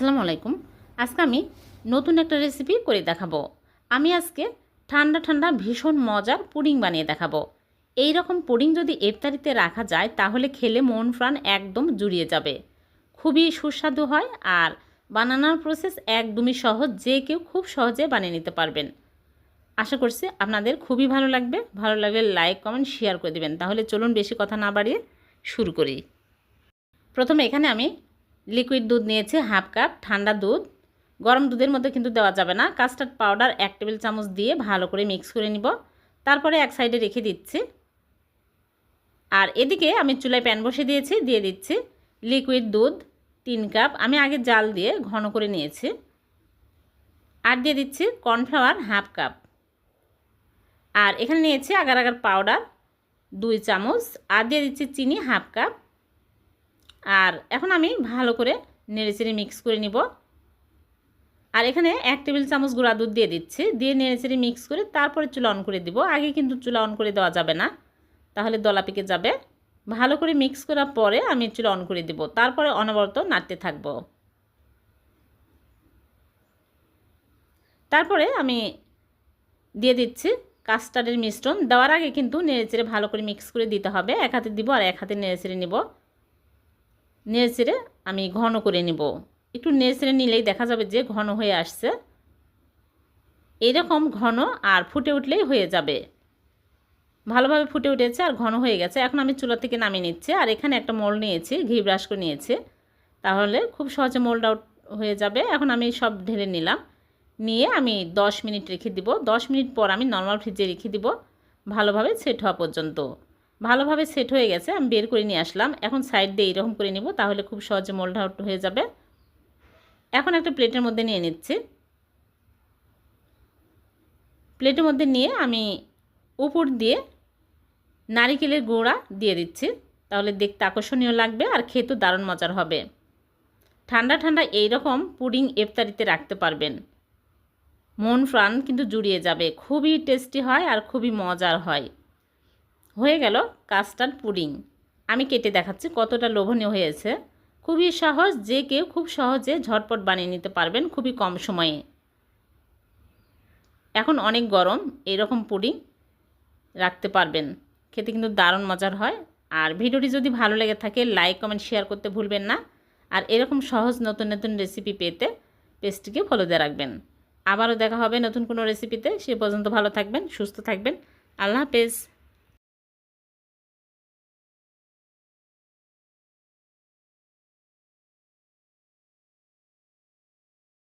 আসসালামু আলাইকুম। আজকে আমি নতুন একটা রেসিপি করে দেখাবো। আমি আজকে ঠান্ডা ঠান্ডা ভীষণ মজার পুডিং বানিয়ে দেখাবো। এই রকম পুডিং যদি ইফতারিতে রাখা যায়, তাহলে খেলে মন প্রাণ একদম জুড়িয়ে যাবে। খুবই সুস্বাদু হয় আর বানানোর প্রসেস একদমই সহজ, যে কেউ খুব সহজে বানিয়ে নিতে পারবেন। আশা করছি আপনাদের খুবই ভালো লাগবে। ভালো লাগলে লাইক কমেন্ট শেয়ার করে দেবেন। তাহলে চলুন বেশি কথা না বাড়িয়ে শুরু করি। প্রথমে এখানে আমি লিকুইড দুধ নিয়েছি হাফ কাপ, ঠান্ডা দুধ। গরম দুধের মধ্যে কিন্তু দেওয়া যাবে না। কাস্টার্ড পাউডার এক টেবিল চামচ দিয়ে ভালো করে মিক্স করে নিব। তারপরে এক সাইডে রেখে দিচ্ছি। আর এদিকে আমি চুলায় প্যান বসে দিয়েছি, দিয়ে দিচ্ছি লিকুইড দুধ তিন কাপ আমি আগে জাল দিয়ে ঘন করে নিয়েছি। আর দিয়ে দিচ্ছি কর্নফ্লাওয়ার হাফ কাপ আর এখানে নিয়েছি আগার আগার পাউডার দুই চামচ। আর দিয়ে দিচ্ছি চিনি হাফ কাপ আর এখন আমি ভালো করে নেড়েচেড়ে মিক্স করে নিব। আর এখানে এক টেবিল চামচ গুঁড়া দুধ দিয়ে দিচ্ছি। দিয়ে নেড়েচেড়ে মিক্স করে তারপরে চুলা অন করে দিব। আগে কিন্তু চুলা অন করে দেওয়া যাবে না। তাহলে দলা পেকে যাবে। ভালো করে মিক্স করার পরে আমি চুলা অন করে দিব। তারপরে অনবরত নাড়তে থাকব। তারপরে আমি দিয়ে দিচ্ছি কাস্টার্ডের মিশ্রণ। দেওয়ার আগে কিন্তু নেড়েচেড়ে ভালো করে মিক্স করে দিতে হবে। এক হাতে দিব আর এক হাতে নেড়েচেড়ে নিব। নেড়েচেড়ে আমি ঘন করে নিব। একটু নেড়েচেড়ে নিলেই দেখা যাবে যে ঘন হয়ে আসছে। এরকম ঘন আর ফুটে উঠলেই হয়ে যাবে। ভালোভাবে ফুটে উঠেছে আর ঘন হয়ে গেছে। এখন আমি চুলা থেকে নামিয়ে নিচ্ছি। আর এখানে একটা মোল নিয়েছি, ঘি ব্রাশ করে নিয়েছি। তাহলে খুব সহজে মোল্ড আউট হয়ে যাবে। এখন আমি সব ঢেলে নিলাম। নিয়ে আমি 10 মিনিট রেখে দিব। 10 মিনিট পর আমি নর্মাল ফ্রিজে রেখে দিব। ভালোভাবে সেট হওয়া পর্যন্ত। ভালোভাবে সেট হয়ে গেছে, আমি বের করে নিয়ে আসলাম। এখন সাইড দিয়ে এরকম করে নিব, তাহলে খুব সহজে মোল্ড আউট হয়ে যাবে। এখন একটা প্লেটের মধ্যে নিয়ে নিচ্ছি। প্লেটের মধ্যে নিয়ে আমি উপর দিয়ে নারিকেলের গোড়া দিয়ে দিচ্ছি। তাহলে দেখতে আকর্ষণীয় লাগবে আর খেতেও দারুণ মজার হবে। ঠান্ডা ঠান্ডা এই রকম পুডিং ইফতারিতে রাখতে পারবেন। মন প্রাণ কিন্তু জুড়িয়ে যাবে। খুবই টেস্টি হয় আর খুবই মজার হয়। হয়ে গেল কাস্টার্ড পুডিং। আমি কেটে দেখাচ্ছি কতটা লোভনীয় হয়েছে। খুবই সহজ, যে কেউ খুব সহজে ঝটপট বানিয়ে নিতে পারবেন খুবই কম সময়ে। এখন অনেক গরম, এরকম পুডিং রাখতে পারবেন। খেতে কিন্তু দারুণ মজার হয়। আর ভিডিওটি যদি ভালো লেগে থাকে, লাইক, কমেন্ট, শেয়ার করতে ভুলবেন না। আর এরকম সহজ নতুন নতুন রেসিপি পেতে পেজটিকে ফলো দিয়ে রাখবেন। আবারও দেখা হবে নতুন কোনো রেসিপিতে। সে পর্যন্ত ভালো থাকবেন, সুস্থ থাকবেন। আল্লাহ হাফেজ।